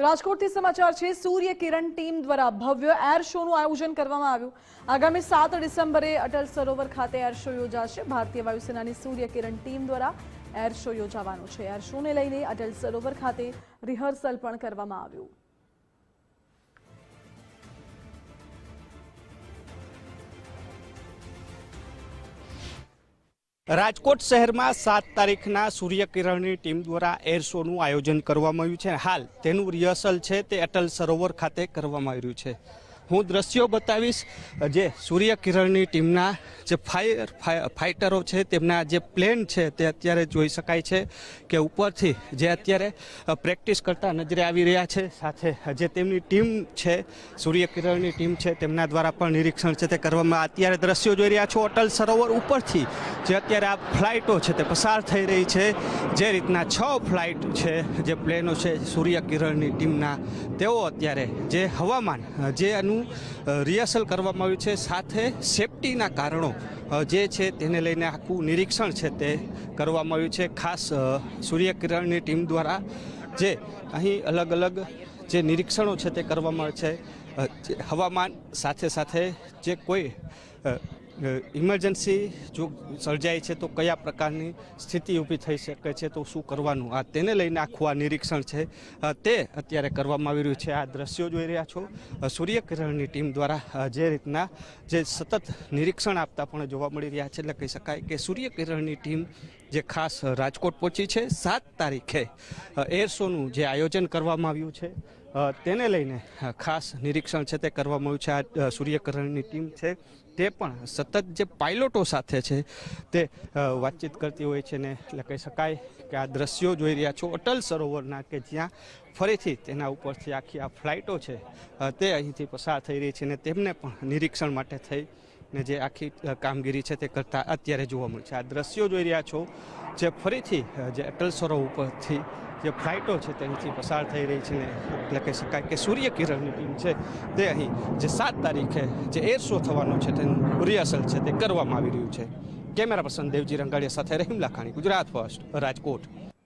રાજકોટથી સમાચાર છે, સૂર્ય કિરણ ટીમ દ્વારા ભવ્ય એર શોનું આયોજન કરવામાં આવ્યું. આગામી સાત ડિસેમ્બરે અટલ સરોવર ખાતે એર શો યોજાશે. ભારતીય વાયુસેનાની સૂર્ય કિરણ ટીમ દ્વારા એર શો યોજાવાનો છે. એર શોને લઈને અટલ સરોવર ખાતે રિહર્સલ પણ કરવામાં આવ્યું. રાજકોટ શહેરમાં સાત તારીખના સૂર્યકિરણની ટીમ દ્વારા એર શોનું આયોજન કરવામાં આવ્યું છે. હાલ તેનું રિહર્સલ છે તે અટલ સરોવર ખાતે કરવામાં આવ્યું છે. હું દ્રશ્યો બતાવીશ. જે સૂર્યકિરણની ટીમના જે ફાયર ફાઇટરો છે, તેમના જે પ્લેન છે, તે અત્યારે જોઈ શકાય છે કે ઉપરથી જે અત્યારે પ્રેક્ટિસ કરતા નજરે આવી રહ્યા છે. સાથે જે તેમની ટીમ છે સૂર્યકિરણની ટીમ છે, તેમના દ્વારા પણ નિરીક્ષણ છે તે કરવામાં અત્યારે દ્રશ્યો જોઈ રહ્યા છો. અટલ સરોવર ઉપરથી જે અત્યારે આ ફ્લાઇટો છે તે પસાર થઈ રહી છે. જે રીતના છ ફ્લાઇટ છે, જે પ્લેનો છે સૂર્યકિરણની ટીમના, તેઓ અત્યારે જે હવામાન જે રિહર્સલ કરવામાં આવ્યું છે. સાથે સેફટીના કારણો જે છે તેને લઈને આખું નિરીક્ષણ છે તે કરવામાં આવ્યું છે. ખાસ સૂર્યકિરણની ટીમ દ્વારા જે અહીં અલગ અલગ જે નિરીક્ષણો છે તે કરવામાં આવે છે. હવામાન સાથે સાથે જે કોઈ ઇમરજન્સી જો સર્જાય છે તો કયા પ્રકારની સ્થિતિ ઊભી થઈ શકે છે તો શું કરવાનું? આ તેને લઈને આખું આ નિરીક્ષણ છે. તે અત્યારે કરવામાં આવી રહ્યું છે. આ દ્રશ્યો જોઈ રહ્યા છો. સૂર્યકિરણની ટીમ દ્વારા જે રીતના જે સતત નિરીક્ષણ આપતા પણ જોવા મળી રહ્યા છે એટલે કહી શકાય કે સૂર્યકિરણની ટીમ જે ખાસ રાજકોટ પહોંચી છે, સાત તારીખે એર શોનું જે આયોજન કરવામાં આવ્યું છે. તેને લઈને ખાસ નિરીક્ષણ છે તે કરવામાં આવ્યું છે. આ સૂર્યકરણની ટીમ છે તે પણ સતત જે પાયલોટો સાથે છે તે વાતચીત કરતી હોય છે ને એટલે કહી શકાય કે આ દ્રશ્યો જોઈ રહ્યા છો અટલ સરોવરના કે જ્યાં ફરીથી તેના ઉપરથી આખી આ ફ્લાઇટો છે તે અહીંથી પસાર થઈ રહી છે ને તેમને પણ નિરીક્ષણ માટે થઈ ને જે આખી કામગીરી છે તે કરતા અત્યારે જોવા મળે છે. આ દ્રશ્યો જોઈ રહ્યા છો, જે ફરીથી જે અટલ સરોવર ઉપરથી જે ફ્લાઇટો છે તેનાથી પસાર થઈ રહી છે ને એટલે કહી શકાય કે સૂર્યકિરણની ટીમ છે તે અહીં જે સાત તારીખે જે એર શો થવાનો છે તેનું રિહર્સલ છે તે કરવામાં આવી રહ્યું છે. કેમેરા પર્સન દેવજી રંગાડિયા સાથે રહીમ લાખાણી, ગુજરાત ફર્સ્ટ, રાજકોટ.